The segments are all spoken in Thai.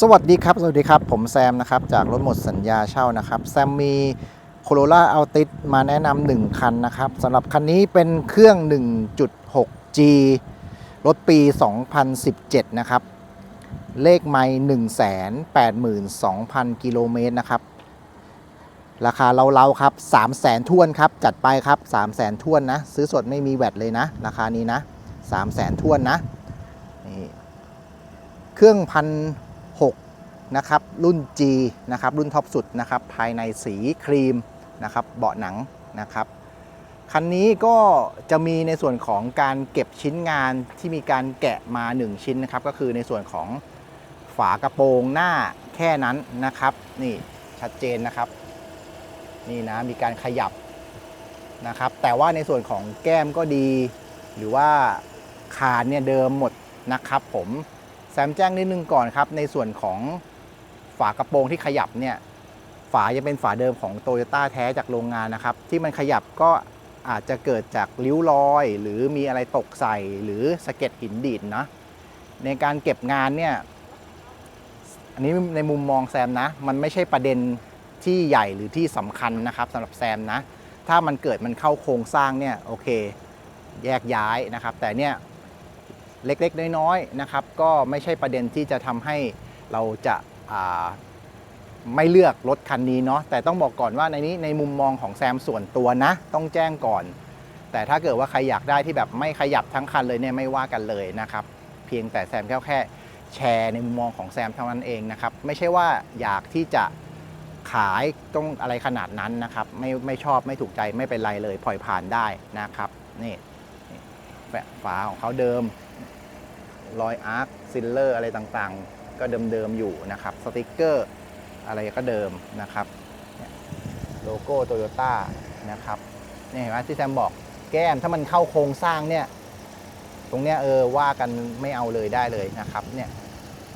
สวัสดีครับ สวัสดีครับ ผมแซมนะครับ จากรถหมดสัญญาเช่านะครับ แซมมี Corolla Altis มาแนะนำหนึ่งคันนะครับสำหรับคันนี้เป็นเครื่อง 1.6G รถปี 2017 นะครับ เลขไม่182,000 กิโลเมตรนะครับ ราคาเราๆครับ 300,000ท้วนครับ จัดไปครับ 300,000ท้วนนะ ซื้อสดไม่มีแวดเลยนะ ราคานี้นะ 300,000ท้วนนะนี่เครื่องพัน นะครับรุ่น G นะครับรุ่นท็อปสุดนะครับภายในสีครีมนะครับเบาะหนังนะครับคันนี้ก็จะมีในส่วนของการเก็บชิ้นงานที่มีการแกะมา 1 ชิ้นนะครับก็คือในส่วนของฝากระโปรงหน้าแค่นั้นนะครับ นี่ชัดเจนนะครับ นี่นะมีการขยับนะครับ แต่ว่าในส่วนของแก้มก็ดี หรือว่าคานเนี่ยเดิมหมดนะครับ ผมแซมแจ้งนิดนึงก่อนครับ ในส่วนของ ฝากระโปรงที่ขยับเนี่ยฝายังเป็นฝาเดิมของโตโยต้าแท้จากโรงงานนะครับ ที่มันขยับก็อาจจะเกิดจากริ้วรอย หรือมีอะไรตกใส่หรือสะเก็ดหินดีดนะในการเก็บงานเนี่ยอันนี้ในมุมมองแซมนะ มันไม่ใช่ประเด็นที่ใหญ่หรือที่สำคัญนะครับสำหรับแซมนะ ถ้ามันเกิดมันเข้าโครงสร้างเนี่ยโอเค แยกย้ายนะครับ แต่เนี่ยเล็กๆ น้อยๆนะครับ ก็ไม่ใช่ประเด็นที่จะทำให้เราจะ ไม่เลือกรถคันนี้เนาะแต่ต้องบอกก่อนว่าในนี้ในมุมมองของแซมส่วนตัวนะ ต้องแจ้งก่อน แต่ถ้าเกิดว่าใครอยากได้ที่แบบไม่ขยับทั้งคันเลยเนี่ยไม่ว่ากันเลยนะครับ เพียงแต่แซมแค่แค่แชร์ในมุมมองของแซมเท่านั้นเองนะครับ ไม่ใช่ว่าอยากที่จะขายต้องอะไรขนาดนั้นนะครับ ไม่ไม่ชอบไม่ถูกใจไม่เป็นไรเลยปล่อยผ่านได้นะครับนี่นี่ฝาของเขาเดิมรอยอาร์คซิลเลอร์อะไรต่างๆ ก็เดิมๆอยู่นะครับสติกเกอร์อะไรก็เดิมนะครับโลโก้โตโยต้านะครับนี่เห็นไหมที่แซมบอกแก้มถ้ามันเข้าโครงสร้างเนี่ยตรงเนี้ยเออว่ากันไม่เอาเลยได้เลยนะครับเนี่ย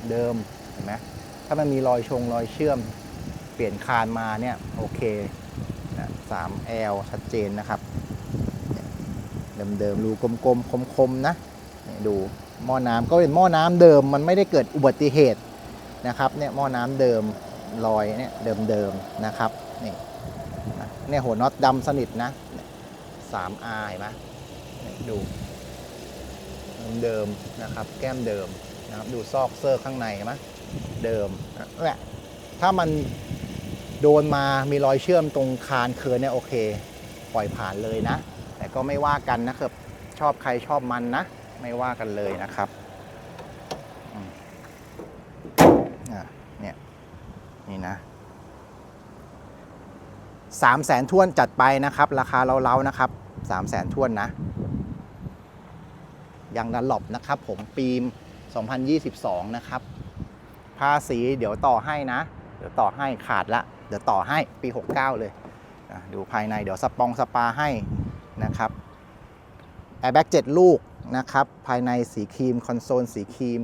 เดิมเห็นไหมถ้ามันมีรอยชงรอยเชื่อมเปลี่ยนคานมาเนี่ยโอเคนะสามแอลชัดเจนนะครับ เดิมๆรูกลมๆคมๆนะดู หม้อน้ำก็เป็นหม้อน้ำเดิมมันไม่ได้เกิดอุบัติเหตุนะครับเนี่ยหม้อน้ำเดิมรอยเนี่ยเดิมๆนะครับนี่เนี่ยหัวน็อตดำสนิทนะสามอาเห็นไหมดูเดิมนะครับ แก้มเดิมนะครับดูซอกเซอร์ข้างในเห็นไหมเดิมนั่นแหละถ้ามันโดนมามีรอยเชื่อมตรงคานเคินเนี่ยโอเค ปล่อยผ่านเลยนะ แต่ก็ไม่ว่ากันนะครับ ชอบใครชอบมันนะ ไม่ว่ากันเลยนะครับเนี่ยนี่นะสามแสนทวนจัดไปนะครับ ราคาเราๆนะครับสามแสนทวนนะยังดันหลบนะครับ ผมปีม 2022 นะครับ ภาษีเดี๋ยวต่อให้นะ เดี๋ยวต่อให้ขาดละ เดี๋ยวต่อให้ปี 69 เลยดูภายในเดี๋ยวสปองสปาให้นะครับแอร์แบ็ก7ลูก นะครับ ภายในสีครีม คอนโซลสีครีม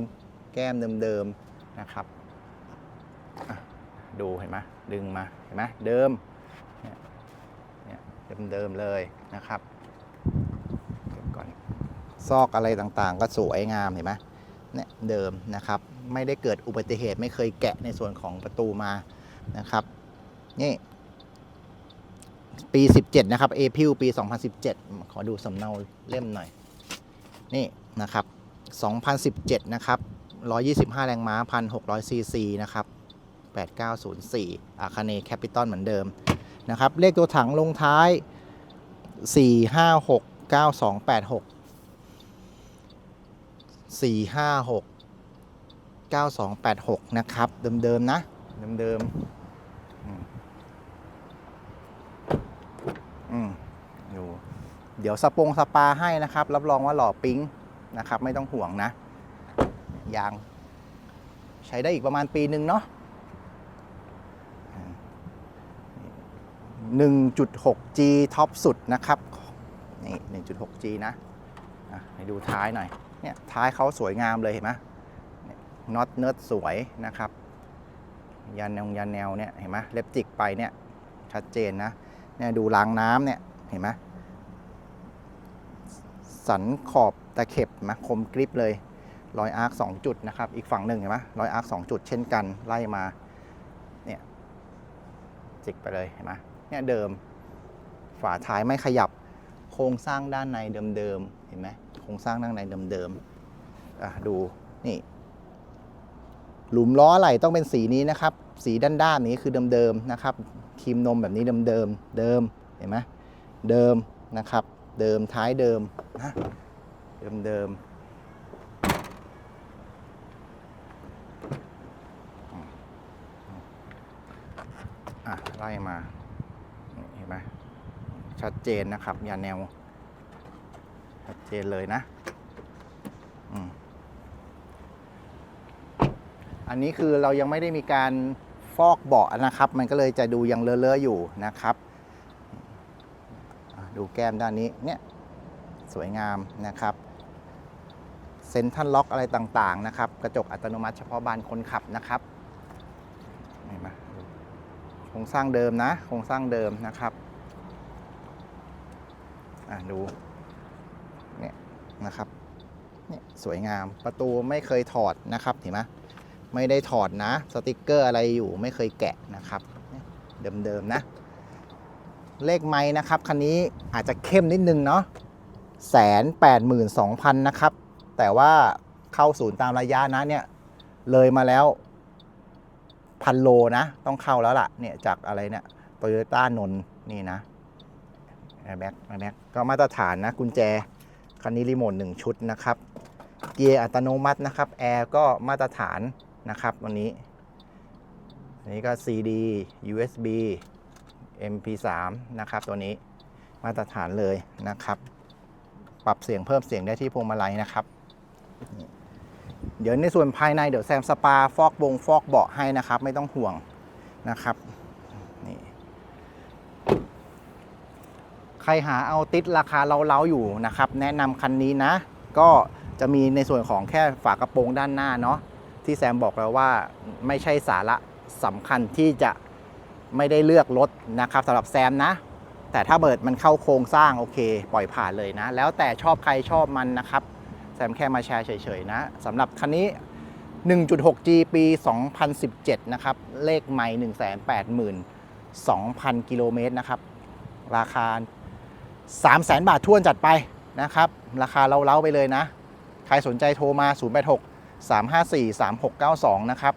แก้มเดิมๆนะครับดูเห็นไหมดึงมาเห็นไหมเดิมเนี่ยเดิมๆเลยนะครับก่อนซอกอะไรต่างๆ ก็สวยงามเห็นไหมเนี่ยเดิมนะครับ ไม่ได้เกิดอุบัติเหตุไม่เคยแกะในส่วนของประตูมานะครับนี่ปี 17 นะครับ เอพิลปี 2017 ขอดูสำเนาเล่มหน่อย นี่นะครับ 2017 นะครับ 125 แรงม้า 1,600 ซีซีนะครับ 8904 อาคาเนแคปิตอลเหมือนเดิมนะครับ เลขตัวถังลงท้าย 456 9286 456 9286 นะครับ เดิมๆนะ เดิมๆอืมอืมอยู่ เดี๋ยวสปงสปาให้นะครับ รับรองว่าหล่อปิ๊งนะครับ ไม่ต้องห่วงนะยางใช้ได้อีกประมาณปีหนึ่งเนาะ 1.6G ท็อปสุดนะครับนี่ 1.6G นะอะให้ดูท้ายหน่อย เนี่ยท้ายเขาสวยงามเลยเห็นไหมน็อตเนิร์ดสวยนะครับ ยันแนวยันแนวเนี่ยเห็นไหมเล็บจิกไปเนี่ยชัดเจนนะ เนี่ยดูรางน้ำเนี่ยเห็นไหม สันขอบตะเข็บมาคมกริบเลยรอยอาร์คสองจุดนะครับ อีกฝั่งหนึ่งเห็นไหมรอยอาร์คสองจุดเช่นกันไล่มาเนี่ยจิกไปเลยเห็นไหมเนี่ยเดิม ฝาท้ายไม่ขยับ โครงสร้างด้านในเดิมๆเห็นไหมโครงสร้างด้านในเดิมๆอะดูนี่หลุมล้อไหลต้องเป็นสีนี้นะครับ สีด้านๆนี้คือเดิมๆนะครับครีมนมแบบนี้เดิมๆเดิมเห็นไหมเดิมนะครับ เดิมท้ายเดิมนะเดิมๆอะไล่มาเห็นไหมชัดเจนนะครับอย่าแนว ชัดเจนเลยนะอันนี้คือเรายังไม่ได้มีการฟอกเบาะนะครับ มันก็เลยจะดูยังเลอะๆอยู่นะครับ ดูแก้มด้านนี้เนี่ยสวยงามนะครับเซ็นทรัลล็อกอะไรต่างๆนะครับ กระจกอัตโนมัติเฉพาะบานคนขับนะครับเห็นไหมโครงสร้างเดิมนะโครงสร้างเดิมนะครับอะดูเนี่ยนะครับเนี่ยสวยงามประตูไม่เคยถอดนะครับเห็นไหมไม่ได้ถอดนะ สติกเกอร์อะไรอยู่ไม่เคยแกะนะครับ เดิมๆนะ เลขไม้นะครับ คันนี้อาจจะเข้มนิดนึงเนาะแสนแปดหมื่นสองพันนะครับ แต่ว่าเข้าศูนย์ตามระยะนะเนี่ย เลยมาแล้วพันโลนะ ต้องเข้าแล้วล่ะ เนี่ยจากอะไรเนี่ยโตโยต้านนนี่นะแอร์แบ็กแอร์แบ็กก็มาตรฐานนะกุญแจ คันนี้รีโมทหนึ่งชุดนะครับ เกียร์อัตโนมัตินะครับแอร์ก็มาตรฐานนะครับวันนี้อันนี้ก็ CD USB MP3 นะครับตัวนี้มาตรฐานเลยนะครับ ปรับเสียงเพิ่มเสียงได้ที่พวงมาลัยนะครับ เดี๋ยวในส่วนภายในเดี๋ยวแซมสปาฟอกบงฟอกเบาะให้นะครับ ไม่ต้องห่วงนะครับนี่ใครหาเอาติดราคาเล้าๆอยู่นะครับ แนะนำคันนี้นะ ก็จะมีในส่วนของแค่ฝากระโปรงด้านหน้าเนาะที่แซมบอกแล้วว่าไม่ใช่สาระสำคัญที่จะ ไม่ได้เลือกรถนะครับสำหรับแซมนะ แต่ถ้าเบิดมันเข้าโครงสร้างโอเค ปล่อยผ่านเลยนะ แล้วแต่ชอบใครชอบมันนะครับ แซมแค่มาแชร์เฉยๆนะสำหรับคันนี้ 1.6G ปี 2017 นะครับ เลขใหม่ 182,000 กิโลเมตรนะครับ ราคา 300,000 บาททวนจัดไปนะครับ ราคาเล้าๆไปเลยนะ ใครสนใจโทรมา 086 354 3692 นะครับ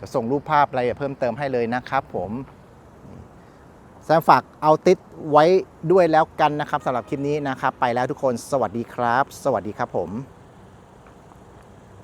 จะส่งรูปภาพอะไรเพิ่มเติมให้เลยนะครับผมแซมฝากเอาติดไว้ด้วยแล้วกันนะครับสำหรับคลิปนี้นะครับ ไปแล้วทุกคนสวัสดีครับ สวัสดีครับผม